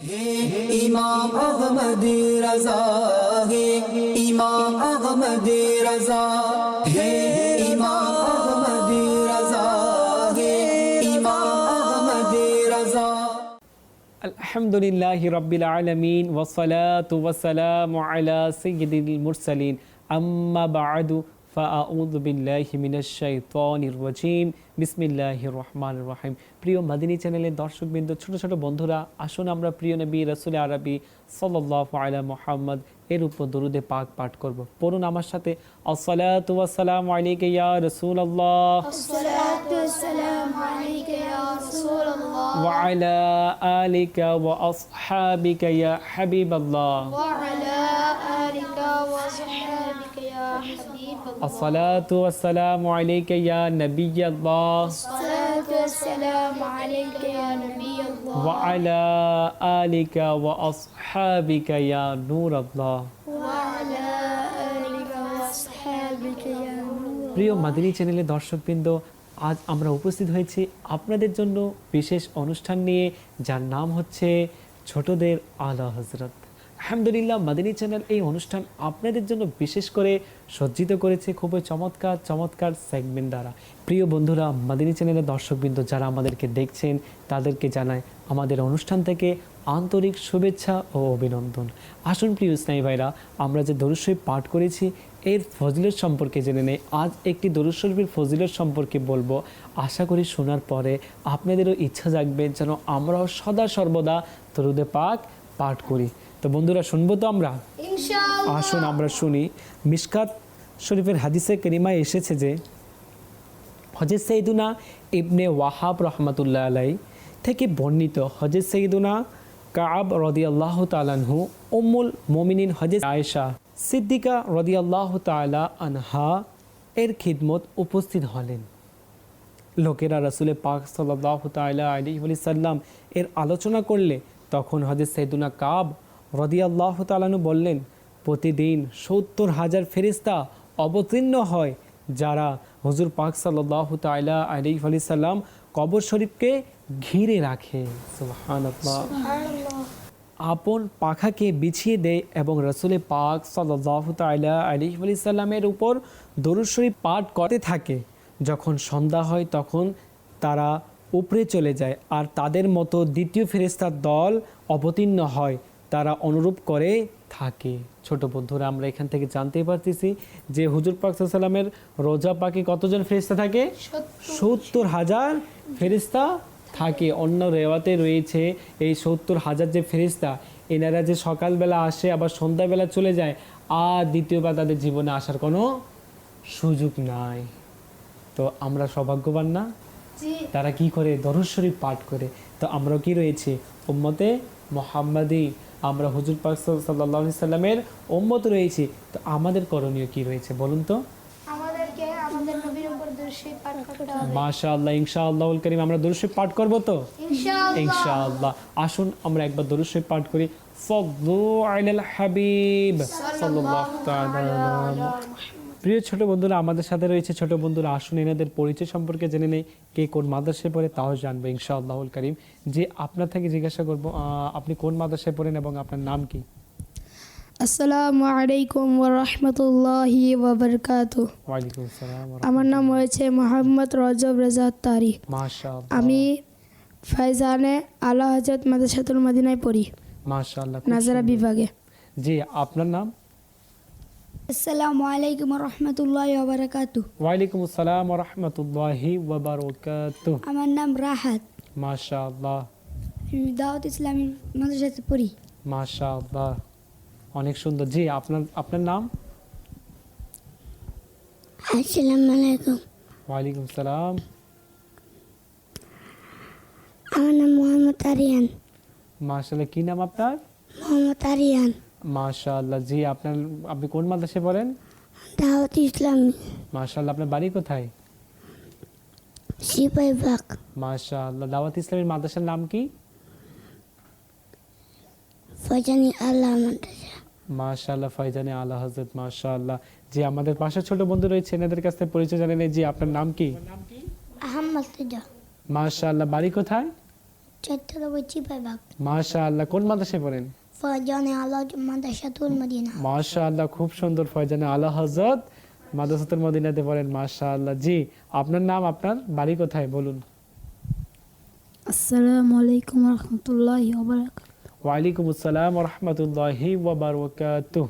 إمام أحمد رضا. ہے إمام أحمد رضا. ہے إمام أحمد رضا. ہے إمام أحمد رضا. الحمد لله رب العالمين والصلاة والسلام على سيد المرسلين اما بعد فأعوذ بالله من الشيطان الرجيم بسم الله الرحمن الرحيم প্রিয় মাদিনী চ্যানেলের দর্শকবৃন্দ ছোট ছোট বন্ধুরা আসুন আমরা প্রিয় নবী রসুল আরবি সাল্লাল্লাহু আলা মুহাম্মদ এর উপর দরুদে পাক পাঠ করব পড়ুন আমার সাথে আসসালাতু ওয়াসসালামু আলাইকা ইয়া রাসূলুল্লাহ الصلاة والسلام عليك يا رسول الله وعلى آلك وأصحابك يا حبيب الله وعلى آلك وصحبك يا حبيب الله الصلاة والسلام عليك يا نبي الله الصلاة والسلام عليك يا نبي الله وعلى آلك وأصحابك يا نور الله وعلى آلك وصحبك يا نور প্রিয় মাদিনী চ্যানেলের দর্শকবৃন্দ আজ আমরা উপস্থিত হয়েছি আপনাদের জন্য বিশেষ অনুষ্ঠান নিয়ে যার নাম হচ্ছে ছোটদের আলা হজরত আলহামদুলিল্লাহ, মাদিনী চ্যানেল এই অনুষ্ঠান আপনাদের জন্য বিশেষ করে সজ্জিত করেছে খুবই চমৎকার চমৎকার সেগমেন্ট দ্বারা। প্রিয় বন্ধুরা, মাদিনী চ্যানেলের দর্শকবৃন্দ যারা আমাদেরকে দেখছেন, তাদেরকে জানায় আমাদের অনুষ্ঠান থেকে আন্তরিক শুভেচ্ছা ও অভিনন্দন। আসুন প্রিয় ইসলামী ভাইরা, আমরা যে দরুশরীফ পাঠ করেছি, এর ফজিলত সম্পর্কে জেনে নেই। আজ একটি দরুদ ফজিলত সম্পর্কে বলব। আশা করি শোনার পরে আপনাদেরও ইচ্ছা জাগবে যেন আমরাও সদা সর্বদা দরুদে পাক পাঠ করি। তো বন্ধুরা শুনব তো আমরা? আসুন আমরা শুনি। মিসকাত শরীফের হাদিসে কেরিমায় এসেছে যে হজরত সঈদুনা ইবনে ওয়াহাব রহমতুল্লাহ আলাই থেকে বর্ণিত হজরত সঈদুনা কাব রদি আল্লাহ তালানহু উম্মুল মমিনিন হজরত আয়েশা সিদ্দিকা রদি আল্লাহ তালা আনহা এর খিদমত উপস্থিত হলেন। লোকেরা রাসুলে পাক সাল্লাহ তাল্লাহ আলি সাল্লাম এর আলোচনা করলে তখন হজরত সৈদুনা কাব রদিয়াল্লাহ তালানু বললেন প্রতিদিন সত্তর হাজার ফেরিস্তা অবতীর্ণ হয় যারা হজুর পাক সাল্লাহ তাইলা আলিফ আলি সাল্লাম কবর শরীফকে ঘিরে রাখে। আপন পাখাকে বিছিয়ে দেয় এবং রসুলে পাক সাল্লাহ তাইলা আলিফ আলি সাল্লামের উপর দরুদ শরীফ পাঠ করতে থাকে। যখন সন্ধ্যা হয় তখন তারা উপরে চলে যায় আর তাদের মতো দ্বিতীয় ফেরিস্তার দল অবতীর্ণ হয়। তারা অনুরূপ করে থাকে। ছোট বন্ধুরা আমরা এখান থেকে জানতে পারতেছি যে হুজুর পাক সাল্লামের রোজা পাকে কতজন ফেরিস্তা থাকে? সত্তর। হাজার ফেরিস্তা থাকে। অন্য রেওয়াতে রয়েছে এই সত্তর হাজার যে ফেরিস্তা এনারা যে সকালবেলা আসে আবার সন্ধ্যাবেলা চলে যায় আর দ্বিতীয়বার তাদের জীবনে আসার কোনো সুযোগ নাই। তো আমরা সৌভাগ্যবান না? তারা কি করে? দরুদ শরীফ পাঠ করে। তো আমরা কি রয়েছে? উম্মতে মোহাম্মদী আমরা হুজুর পাক সাল্লাহ সাল্লামের উম্মত রয়েছি তো আমাদের করণীয় কি রয়েছে বলুন তো? আমাদেরকে আমাদের নবীর উপর দর্শী পাঠ করতে হবে। মাশা আল্লাহ ইনশা করিম আমরা দরুদ পাঠ করব তো? ইনশাআল্লাহ। ইনশাআল্লাহ। আসুন আমরা একবার দরুদ পাঠ করি। আলাল হাবিব। সাল্লাল্লাহু তাআলা আলা প্রিয় ছোট বন্ধুরা আমাদের সাথে রয়েছে ছোট বন্ধুরা আসুন এনাদের পরিচয় সম্পর্কে জেনে নেই কে কোন মাদ্রাসায় পড়ে তাও জানবে ইনশাআল্লাহুল করিম। যে আপনার থেকে জিজ্ঞাসা করব আপনি কোন মাদ্রাসায় পড়েন এবং আপনার নাম কি? আসসালামু আলাইকুম ওরহমতুল্লাহি ওবরকাতু আমার নাম হয়েছে মোহাম্মদ রজব রেজা তারি মাশাআল্লাহ। আমি ফাইজানে আলা হজরত মাদ্রাসাতুল মদিনায় পড়ি মাশাআল্লাহ নাজারা বিভাগে। জি আপনার নাম? আসসালামু আলাইকুম রহমতুল্লাহ ওবরাকাতু ওয়ালাইকুম আসসালাম ওয়া রাহমাতুল্লাহি ওয়া বারাকাতুহু আমার নাম রাহাত মাশাআল্লাহ আমি দাওয়াত ইসলামী মাদ্রাসাতে পড়ি মাশাআল্লাহ অনেক সুন্দর। জি আপনার আপনার নাম? আসসালামু আলাইকুম। ওয়ালাইকুম সালাম। আমার নাম মোহাম্মদ আরিয়ান। মাশাআল্লাহ কি নাম আপনার? মোহাম্মদ আরিয়ান। মাশাআল্লাহ। জি আপনার আপনি কোন মাদ্রাসায় পড়েন? দাওয়াত ইসলামী। মাশাআল্লাহ আপনার বাড়ি কোথায়? সিপাই বাগ। মাশাআল্লাহ দাওয়াত ইসলামের মাদ্রাসার নাম কি? ফজানি আল্লাহ মাদ্রাসা। মাশাআল্লাহ ফয়জানে আলা হযরত মাশাআল্লাহ। জি আমাদের পাশে ছোট বন্ধু রয়েছে এনাদের কাছ থেকে পরিচয় জানেন জি আপনার নাম কি? আহম্মদ তুজা মাশাআল্লাহ বাড়ি কোথায়? চৈত্র বইচি বিভাগ মাশা আল্লাহ কোন মাদ্রাসায় পড়েন? ফয়জানে আল্লাহ মাদ্রাসাতুল মদিনা। মাশা আল্লাহ খুব সুন্দর ফয়জানে আলা হজরত মাদ্রাসাতুল মদিনাতে পড়েন মাশা আল্লাহ জি আপনার নাম আপনার বাড়ি কোথায় বলুন। আসসালামু আলাইকুম রহমতুল্লাহ ওয়ালাইকুম আসসালাম রহমতুল্লাহি ওবরকাতুহ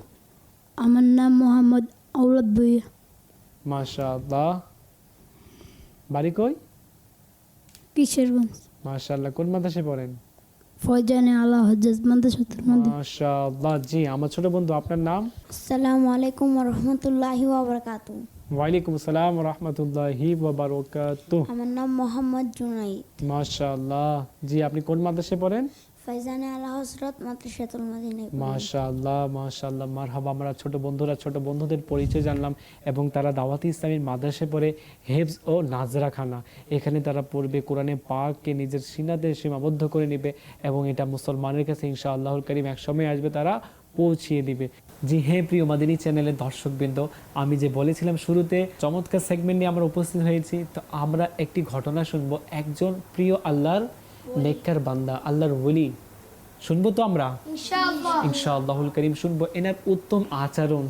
আমার নাম মোহাম্মদ আউলাদ বইয়া মাশা আল্লাহ বাড়ি কই? কিশোরগঞ্জ। মাশা আল্লাহ কোন মাদ্রাসায় পড়েন? ফয়জানে আল্লাহ হজ্জাজ মাদ্রাসাতুল মদিনা মাশা আল্লাহ জি আমার ছোট বন্ধু আপনার নাম? আসসালামু আলাইকুম রহমতুল্লাহি ওবরাকাতু ওয়ালাইকুম আসসালাম রহমতুল্লাহি ওবরকাতুহ আমার নাম মোহাম্মদ জুনাইদ। মাশাআল্লাহ জি আপনি কোন মাদ্রাসায় পড়েন? ফয়জানে আল্লাহ হজরত মাদ্রাসাতুল মদিনা মাশাআল্লাহ মাশাআল্লাহ। মারহাবা, আমরা ছোট বন্ধুরা, ছোট বন্ধুদের পরিচয় জানলাম এবং তারা দাওয়াতি ইসলামীর মাদ্রাসায় পড়ে হেফজ ও নাজরাখানা এখানে তারা পড়বে কোরআনে পাককে নিজের সিনাতে সীমাবদ্ধ করে নেবে এবং এটা মুসলমানের কাছে ইনশা আল্লাহর করিম একসময় আসবে, তারা পৌঁছিয়ে দিবে। জি হ্যাঁ প্রিয় মাদিনী চ্যানেলের দর্শকবৃন্দ, আমি যে বলেছিলাম শুরুতে, চমৎকার সেগমেন্ট নিয়ে আমরা উপস্থিত হয়েছি। তো আমরা একটি ঘটনা শুনব। একজন প্রিয় আল্লাহর নেককার বান্দা আল্লাহর ওলি। শুনব তো আমরা? ইনশাআল্লাহ। ইনশাআল্লাহুল করিম শুনব এনার উত্তম আচরণ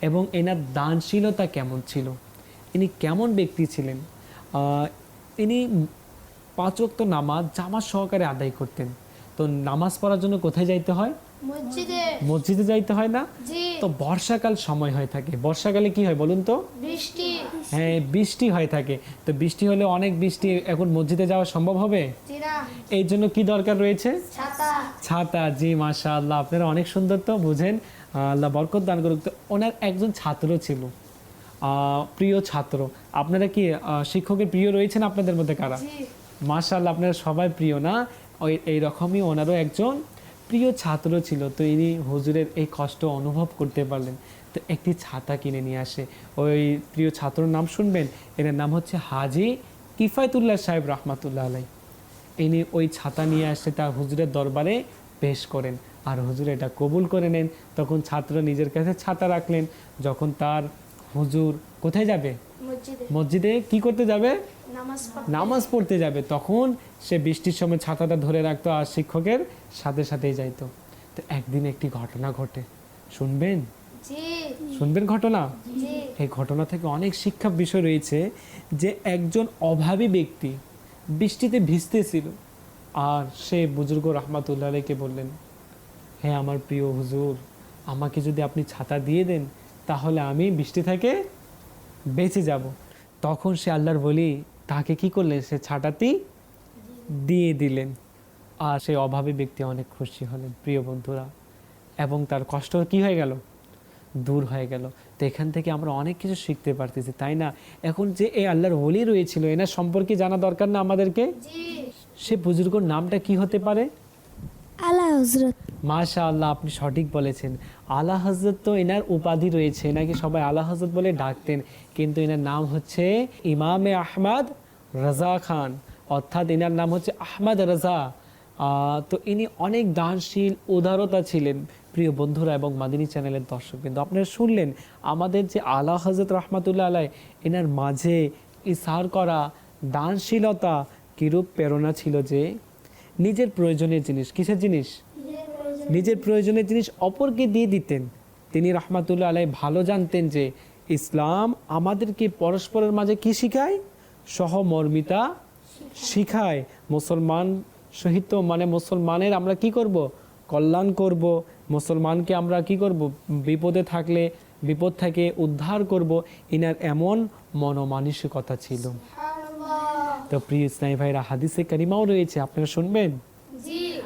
এবং এনার দানশীলতা কেমন ছিল? ইনি কেমন ব্যক্তি ছিলেন? ইনি পাঁচ ওয়াক্ত নামাজ জামাত সহকারে আদায় করতেন। তো নামাজ পড়ার জন্য কোথায় যাইতে হয়? মসজিদে। যাইতে হয় না? তো বর্ষাকাল সময় হয়ে থাকে। বর্ষাকালে কি হয় বলুন তো? বৃষ্টি। হ্যাঁ বৃষ্টি হয়ে থাকে। তো বৃষ্টি হলে অনেক বৃষ্টি এখন মসজিদে যাওয়া সম্ভব হবে? এই জন্য কি দরকার রয়েছে? ছাতা। জি মাশা আল্লাহ আপনারা অনেক সুন্দর তো বুঝেন। আল্লাহ বরকত দান করুক। তো ওনার একজন ছাত্র ছিল। প্রিয় ছাত্র। আপনারা কি শিক্ষকের প্রিয় রয়েছেন আপনাদের মধ্যে কারা? মাশা আল্লাহ আপনারা সবাই প্রিয় না? ওই এইরকমই ওনারও একজন প্রিয় ছাত্র ছিল, তো ইনি হুজুরের এই কষ্ট অনুভব করতে পারলেন। তো একটি ছাতা কিনে নিয়ে আসে। ওই প্রিয় ছাত্রর নাম শুনবেন? এনার নাম হচ্ছে হাজি কিফায়তুল্লাহ সাহেব রহমাতুল্লাহ আলাই ইনি ওই ছাতা নিয়ে আসে তার হুজুরের দরবারে পেশ করেন। আর হুজুর এটা কবুল করে নেন। তখন ছাত্র নিজের কাছে ছাতা রাখলেন। যখন তার হুজুর কোথায় যাবে? মসজিদে। কি করতে যাবে? নামাজ পড়তে। যাবে। তখন সে বৃষ্টির সময় ছাতাটা ধরে রাখতো আর শিক্ষকের সাথে সাথেই যাইতো। তো একদিন একটি ঘটনা ঘটে। শুনবেন? শুনবেন ঘটনা? এই ঘটনা থেকে অনেক শিক্ষা বিষয় রয়েছে যে একজন অভাবী ব্যক্তি বৃষ্টিতে ভিজতেছিল আর সে বুজুর্গ রহমাতুল্লাহ আলাইকে বললেন হ্যাঁ আমার প্রিয় হুজুর আমাকে যদি আপনি ছাতা দিয়ে দেন তাহলে আমি বৃষ্টি থেকে বেঁচে যাব। তখন সে আল্লাহর বলি তাকে কি করলেন সে ছাতাটি দিয়ে দিলেন। আর সেই অভাবী ব্যক্তি অনেক খুশি হলেন প্রিয় বন্ধুরা। এবং তার কষ্ট কি হয়ে গেল? দূর হয়ে গেল। তো এখান থেকে আমরা অনেক কিছু শিখতে পারতেছি তাই না? এখন যে এই আল্লাহর হোলি রয়েছিল এনার সম্পর্কে জানা দরকার না আমাদেরকে? সে বুজুর্গর নামটা কি হতে পারে? হজরত মাশা আল্লাহ আপনি সঠিক বলেছেন। আলা হজরত তো এনার উপাধি রয়েছে নাকি সবাই আলা হজরত বলে ডাকতেন। কিন্তু এনার নাম হচ্ছে ইমামে আহমদ রাজা খান। অর্থাৎ এনার নাম হচ্ছে আহমদ রাজা। তো ইনি অনেক দানশীল, উদারতা ছিলেন, প্রিয় বন্ধুরা এবং মাদিনী চ্যানেলের দর্শক কিন্তু আপনারা শুনলেন, আমাদের যে আলা হজরত রহমাতুল্লাহ আলাই এনার মাঝে ইসার করা দানশীলতা কিরূপ প্রেরণা ছিল যে নিজের প্রয়োজনের জিনিস, কিসের জিনিস? নিজের প্রয়োজনের জিনিস অপরকে দিয়ে দিতেন। তিনি রহমাতুল্লাহ আলাই ভালো জানতেন যে ইসলাম আমাদেরকে পরস্পরের মাঝে কি শিখায়? সহমর্মিতা শিখায়। মুসলমান সহিত মানে মুসলমানের আমরা কি করব? কল্যাণ করব। মুসলমানকে আমরা কি করব? বিপদে থাকলে, বিপদ থেকে উদ্ধার করব। ইনার এমন মনোমানসিকতা ছিল। তো প্রিয় ইসলামী ভাইরা হাদিসে কারিমাও রয়েছে আপনারা শুনবেন?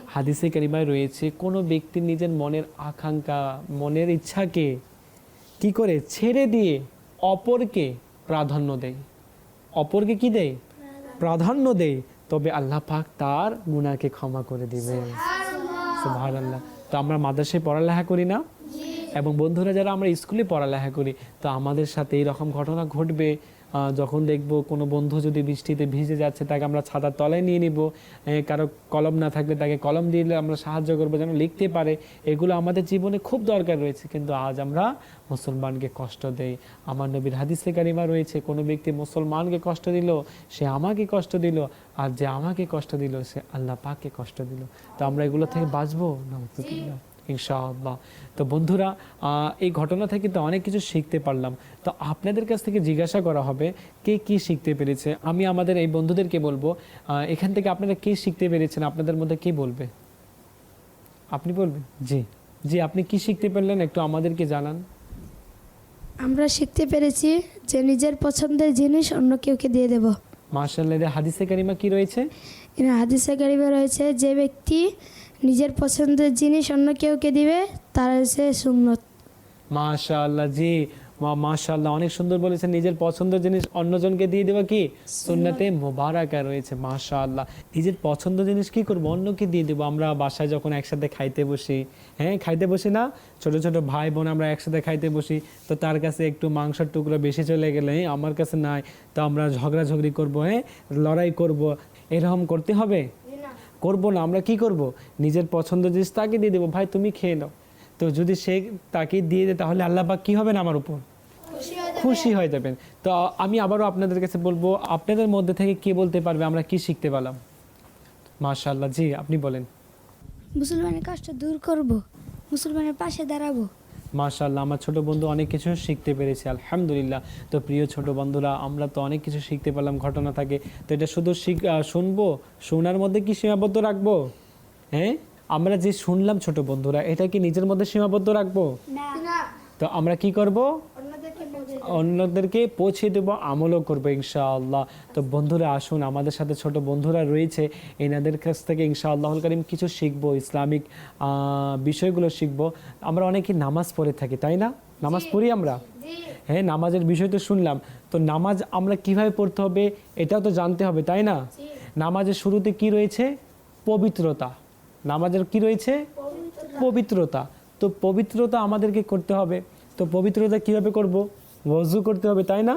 হাদিসে কারিমায় রয়েছে কোনো ব্যক্তি নিজের মনের আকাঙ্ক্ষা মনের ইচ্ছাকে কি করে? ছেড়ে দিয়ে অপরকে প্রাধান্য দেয়। অপরকে কি দেয়? প্রাধান্য দেয়। তবে আল্লাহ পাক তার গুনাহকে ক্ষমা করে দিবেন। সুবহানাল্লাহ। তো আমরা মাদ্রাসায় পড়ালেখা করি না? এবং বন্ধুরা যারা আমরা স্কুলে পড়ালেখা করি তো আমাদের সাথে এই রকম ঘটনা ঘটবে। যখন দেখব কোনো বন্ধু যদি বৃষ্টিতে ভিজে যাচ্ছে তাকে আমরা ছাতার তলায় নিয়ে নিব। কারও কলম না থাকলে তাকে কলম দিলে আমরা সাহায্য করব যেন লিখতে পারে। এগুলো আমাদের জীবনে খুব দরকার রয়েছে কিন্তু আজ আমরা মুসলমানকে কষ্ট দেই। আমার নবীর হাদিসে কারিমা রয়েছে কোনো ব্যক্তি মুসলমানকে কষ্ট দিল সে আমাকে কষ্ট দিল আর যে আমাকে কষ্ট দিল সে আল্লাহ পাককে কষ্ট দিল। তো আমরা এগুলো থেকে বাঁচবো না? ইনশাআল্লাহ। তো বন্ধুরা এই ঘটনা থেকে তো অনেক কিছু শিখতে পারলাম। তো আপনাদের কাছ থেকে জিজ্ঞাসা করা হবে কে কি শিখতে পেরেছে? আমি আমাদের এই বন্ধুদেরকে বলব এখান থেকে আপনারা কি শিখতে পেরেছেন? আপনাদের মধ্যে কে বলবে? আপনি বলবেন? জি। জি আপনি কি শিখতে পারলেন? একটু আমাদেরকে জানান। আমরা শিখতে পেরেছি যে নিজের পছন্দের জিনিস অন্য কেউকে দিয়ে দেব। মার্শাল্লাহ হাদিসে কারিমা কি রয়েছে? হাদিসে গারিবে রয়েছে যে ব্যক্তি নিজের পছন্দের জিনিস অন্য কেউকে দিবে তার সে সুন্নত। মাশাআল্লাহ জি। মাশাআল্লাহ অনেক সুন্দর বলেছেন নিজের পছন্দের জিনিস অন্যজনকে দিয়ে দেওয়া কি? সুন্নাতে। মোবারাকা রয়েছে মাশাআল্লাহ। নিজের পছন্দ জিনিস কি করব? অন্যকে দিয়ে দেবো। আমরা বাসায় যখন একসাথে খাইতে বসি হ্যাঁ খাইতে বসি না ছোট ছোট ভাই বোন আমরা একসাথে খাইতে বসি তো তার কাছে একটু মাংসের টুকরো বেশি চলে গেলে "এই, আমার কাছে নাই তো আমরা ঝগড়াঝগড়ি করব হ্যাঁ লড়াই করব। এরকম করতে হবে? করব না আমরা কি করব? নিজের পছন্দ জিনিস তাকে দিয়ে দেবো ভাই তুমি খেয়ে নাও। তো যদি সে তাকে দিয়ে দেয় তাহলে আল্লাহ কী হবেন আমার উপর? খুশি হয়ে যাবেন। তো আমি আবারও আপনাদের কাছে বলব আপনাদের মধ্যে থেকে কে বলতে পারবে আমরা কি শিখতে পেলাম মাশাআল্লাহ জি আপনি বলেন। মুসলমানের কষ্ট দূর করব মুসলমানের পাশে দাঁড়াবো। মাশাআল্লাহ আমার ছোট বন্ধু অনেক কিছু শিখতে পেরেছে আলহামদুলিল্লাহ। তো প্রিয় ছোট বন্ধুরা আমরা তো অনেক কিছু শিখতে পেলাম ঘটনা থাকে। তো এটা শুধু শিখ শুনব? শোনার মধ্যে কি সীমাবদ্ধ রাখব? হ্যাঁ? আমরা যে শুনলাম ছোট বন্ধুরা এটা কি নিজের মধ্যে সীমাবদ্ধ রাখব? তো আমরা কি করব? অন্যদেরকে পৌঁছে দেবো আমলও করব ইনশাআল্লাহ। তো বন্ধুরা আসুন আমাদের সাথে ছোট বন্ধুরা রয়েছে। এনাদের কাছ থেকে ইনশাআল্লাহুল করিম কিছু শিখব ইসলামিক বিষয়গুলো শিখব। আমরা অনেকে নামাজ পড়ে থাকি তাই না? নামাজ পড়ি আমরা? হ্যাঁ নামাজের বিষয় তো শুনলাম। তো নামাজ আমরা কীভাবে পড়তে হবে এটাও তো জানতে হবে তাই না? নামাজের শুরুতে কি রয়েছে? পবিত্রতা। নামাজের কি রয়েছে? পবিত্রতা। তো পবিত্রতা আমাদেরকে করতে হবে। তো পবিত্রতা কীভাবে করব? ওযু করতে হবে, তাই না?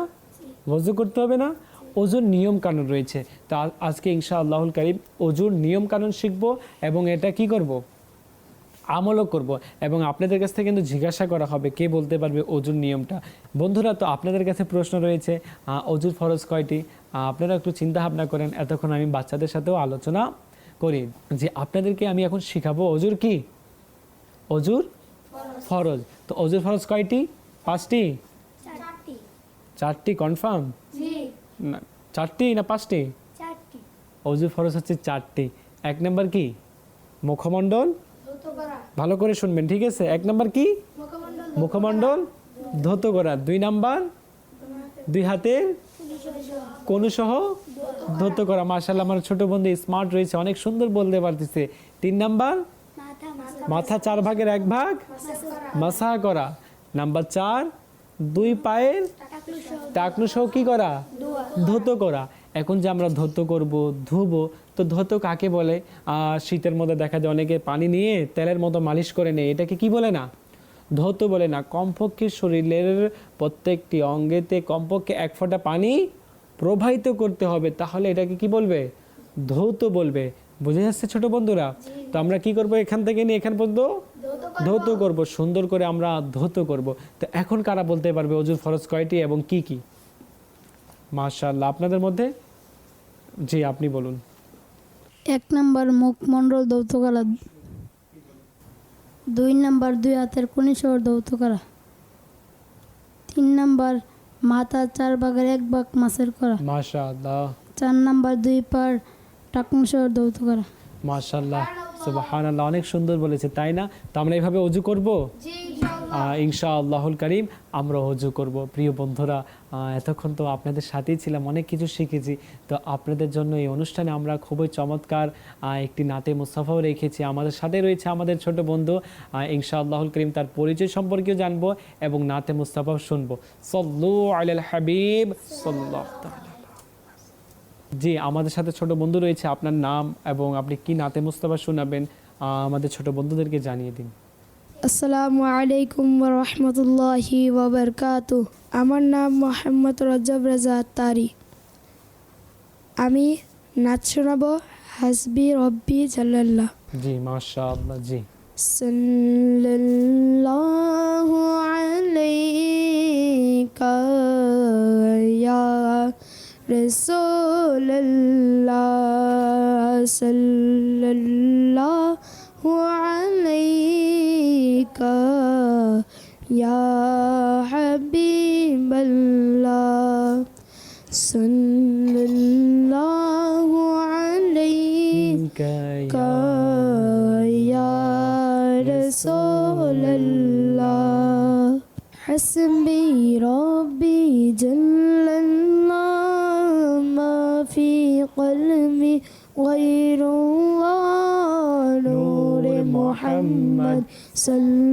ওযু করতে হবে না? ওজুর নিয়ম কানুন রয়েছে। তা আজকে ইনশা আল্লাহুল করিম ওজুর নিয়ম কানুন শিখব এবং এটা কি করব? আমলও করব। এবং আপনাদের কাছ থেকে কিন্তু জিজ্ঞাসা করা হবে, কে বলতে পারবে অজুর নিয়মটা? বন্ধুরা, তো আপনাদের কাছে প্রশ্ন রয়েছে অজুর ফরজ কয়টি? আপনারা একটু চিন্তা ভাবনা করেন, এতক্ষণ আমি বাচ্চাদের সাথেও আলোচনা করি যে আপনাদেরকে আমি এখন শিখাবো অজুর কি? অজুর ফরজ। তো অজুর ফরজ কয়টি? পাঁচটি। চারটি কনফার্ম না চারটি না পাঁচটি? অজু ফরজ হচ্ছে চারটি। এক নম্বর কি? মুখমণ্ডল? ভালো করে শুনবেন ঠিক আছে? এক নম্বর কি? মুখমণ্ডল ধৌত করা দুই নাম্বার? দুই হাতের? কনুসহ? ধৌত করা মার্শাল্লাহ আমার ছোট বন্ধু স্মার্ট রয়েছে অনেক সুন্দর বলতে পারতেছে। তিন নাম্বার? মাথা মাথা চার ভাগের এক ভাগ? মাসাহা করা। নাম্বার চার? দুই পায়ের টাকনু সহ কি করা? ধৌত করা। এখন যে আমরা ধৌত করব ধুবো তো ধৌত কাকে বলে? শীতের মধ্যে দেখা যায় অনেকে পানি নিয়ে তেলের মতো মালিশ করে নেয়। এটাকে কি বলে না? ধৌত বলে না। কমপক্ষে শরীরের প্রত্যেকটি অঙ্গেতে কমপক্ষে এক ফোঁটা পানি প্রবাহিত করতে হবে। তাহলে এটাকে কি বলবে? ধৌত বলবে। বুঝে যাচ্ছে ছোট বন্ধুরা? তো আমরা কি করব এখান থেকে নিয়ে এখান পর্যন্ত? ধৌত করব। সুন্দর করে আমরা ধৌত করব। তো এখন কারা বলতে পারবে অজুর ফরজ কয়টি এবং কি কি? মাশাআল্লাহ আপনাদের মধ্যে? জি আপনি বলুন। এক নম্বর মুখমণ্ডল দৌত করা। দুই নম্বর দুই হাতের কুনিশোর দৌত করা। তিন নম্বর মাথা চার ভাগের এক ভাগ মাছের করা। মাশাআল্লাহ। চার নম্বর দুই পার টাকুনশোর দৌত করা। মাশাআল্লাহ, সুবহানাল্লাহ, অনেক সুন্দর বলেছে, তাই না? তো আমরা এইভাবে অজু করব? ইনশা আল্লাহুল করিম আমরা অজু করব। প্রিয় বন্ধুরা এতক্ষণ তো আপনাদের সাথেই ছিলাম, অনেক কিছু শিখেছি। তো আপনাদের জন্য এই অনুষ্ঠানে আমরা খুবই চমৎকার একটি নাতে মুস্তাফাও রেখেছি। আমাদের সাথে রয়েছে আমাদের ছোট বন্ধু ইনশা আল্লাহুল করিম, তার পরিচয় সম্পর্কেও জানব এবং নাতে মুস্তাফাও শুনব। সল্লু আলাল হাবিব সাল্লাহ জি আমাদের সাথে ছোট বন্ধু রয়েছে আপনার নাম এবং আপনি কি নাতে মুস্তাফা শোনাবেন আমাদের ছোট বন্ধুদেরকে জানিয়ে দিন। আসসালামু আলাইকুম রহমতুল্লাহি ওবরকাত। আমার নাম মোহাম্মদ রজব রাজা তারি আমি নাচ শোনাবো হাসবি রব্বি জাল্লাল্লাহ। জি মাশাআল্লাহ জি। সাল্লাল্লাহু আলাইকা ইয়া رسول الله صلى الله عليك يا حبيب الله صلى الله عليك يا رسول الله. حسبي محمد صلى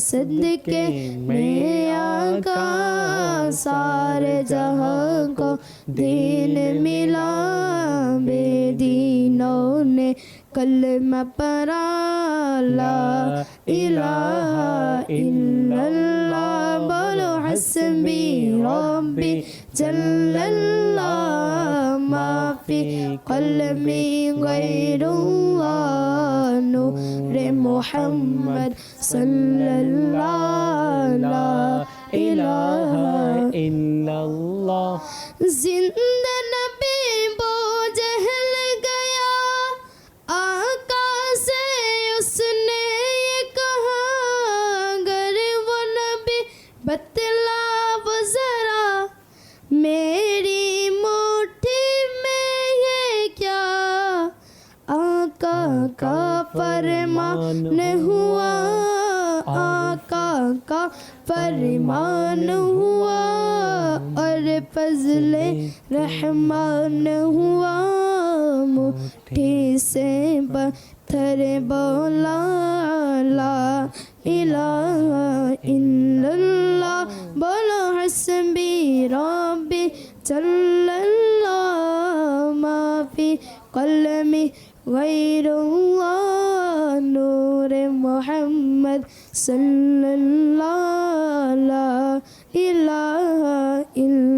صدقے میں آقا سارے جہاں کو دین ملا بے دینوں نے کلمہ پڑا لا الہ الا اللہ، بولو، حسبی ربی جل اللہ، ما فی قلبی غیر اللہ۔ محمد صلى الله لا إله إلا الله زندنا sallallahu ma fi qalami ghayrullah nur muhammad sallallahu la ilaha illa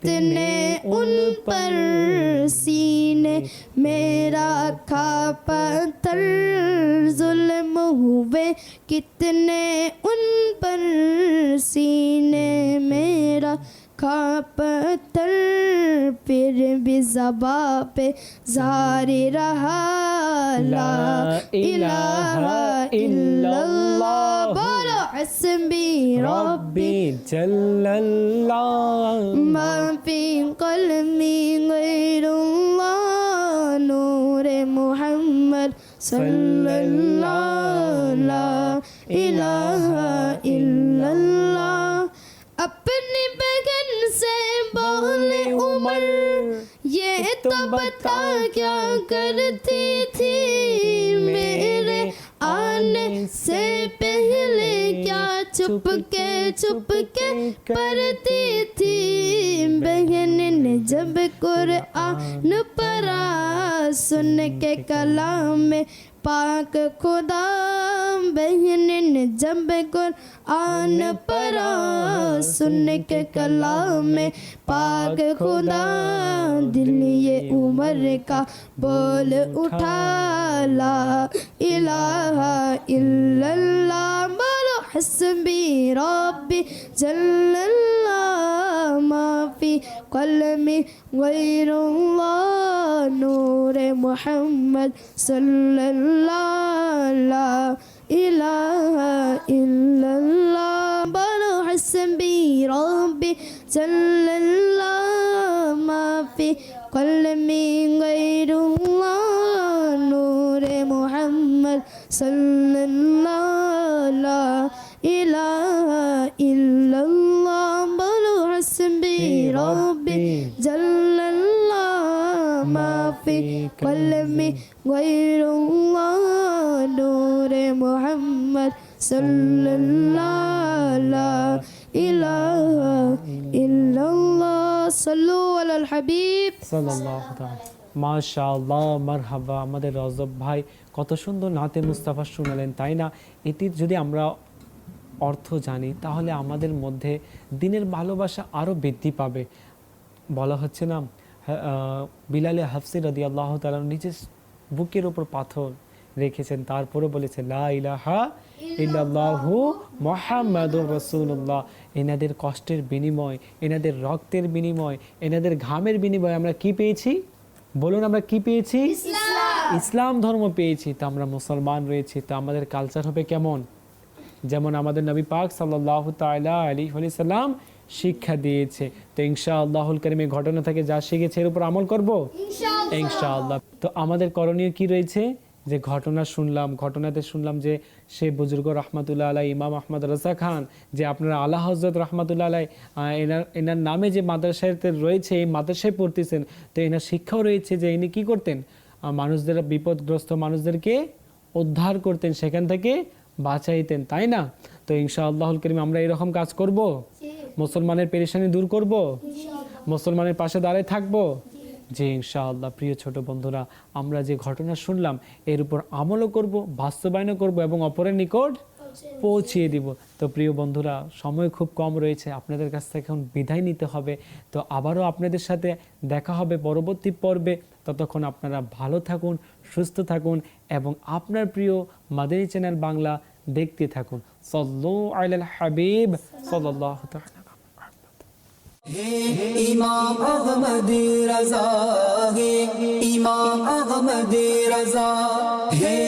کتنے ان پر سینے میرا کھا پتھر ظلم ہوئے کتنے ان پر سینے میرا کاپ تر پھر لا إله الا الله بولا حسن بھی ما فی قلمی غیر اللہ نور محمد صلی اللہ لا الہ الا اللہ سے بول عمر یہ تو بتا کیا کرتی تھی؟ میرے آنے سے پہلے کیا چپ کے چھپ کے پڑھتی تھی بہن نے جب قرآن پرا سن کے کلام پاک خدا بہن نے جب قرآن پرا سن کے کلام پاک خدا دل یہ عمر کا بول اٹھا لا الہ الا اللہ حسبي ربي جل الله ما في قلبي غير الله. نور محمد صلى الله لا إله إلا الله. بلو حسبي ربي جل الله ما في قلبي غير الله. نور محمد صلى الله ربي جل الله ما في قلبي غير الله نور محمد صلى الله لا إله إلا الله صلوا على الحبيب মাশাআল্লাহ মারহাবা আমাদের রজব ভাই কত সুন্দর নাতে মুস্তাফা শুনালেন তাই না এটির যদি আমরা অর্থ জানি তাহলে আমাদের মধ্যে দিনের ভালোবাসা আরও বৃদ্ধি পাবে। বলা হচ্ছে না বিলালে হাফসি রদি আল্লাহ তালা নিজের বুকের ওপর পাথর রেখেছেন তারপরে বলেছে লা ইলাহা ইল্লাল্লাহু মুহাম্মাদুর রাসূলুল্লাহ। এনাদের কষ্টের বিনিময় এনাদের রক্তের বিনিময় এনাদের ঘামের বিনিময় আমরা কি পেয়েছি? বলুন আমরা কি পেয়েছি? ইসলাম। ধর্ম পেয়েছি। তো আমরা মুসলমান রয়েছি তো আমাদের কালচার হবে কেমন? যেমন আমাদের নবী পাক সাল্লাহ তালা আলী সাল্লাম শিক্ষা দিয়েছে। তো ইনশা আল্লাহুল করিম ঘটনা থেকে যা শিখেছে এর উপর আমল করব? ইনশাআল্লাহ। তো আমাদের করণীয় কি রয়েছে? যে ঘটনা শুনলাম ঘটনাতে শুনলাম যে সে বুজুর্গ রহমাতুল্লাহ আলাই ইমাম আহমদ রাজা খান যে আপনারা আল্লাহ হজরত রহমাতুল্লাহ আলাই এনার এনার নামে যে মাদ্রাসাতে রয়েছে এই মাদ্রাসায় পড়তেছেন তো এনার শিক্ষাও রয়েছে যে ইনি কি করতেন? মানুষদের বিপদগ্রস্ত মানুষদেরকে উদ্ধার করতেন সেখান থেকে বাঁচাইতেন তাই না? তো ইনশা আল্লাহুল করিম আমরা এরকম কাজ করব? মুসলমানের পেরেশানি দূর করব? মুসলমানের পাশে দাঁড়ায় থাকব? যে ইনশাআল্লাহ। প্রিয় ছোট বন্ধুরা আমরা যে ঘটনা শুনলাম এর উপর আমলও করব বাস্তবায়নও করব এবং অপরের নিকট পৌঁছিয়ে দিব। তো প্রিয় বন্ধুরা সময় খুব কম রয়েছে আপনাদের কাছ থেকে এখন বিদায় নিতে হবে। তো আবারও আপনাদের সাথে দেখা হবে পরবর্তী পর্বে। ততক্ষণ আপনারা ভালো থাকুন সুস্থ থাকুন এবং আপনার প্রিয় মাদানী চ্যানেল বাংলা দেখতে থাকুন। সল্লু আল হাবিব সাল্লাহ ইমাম আহমদ রাজা হে ইমাম আহমদ রাজা হে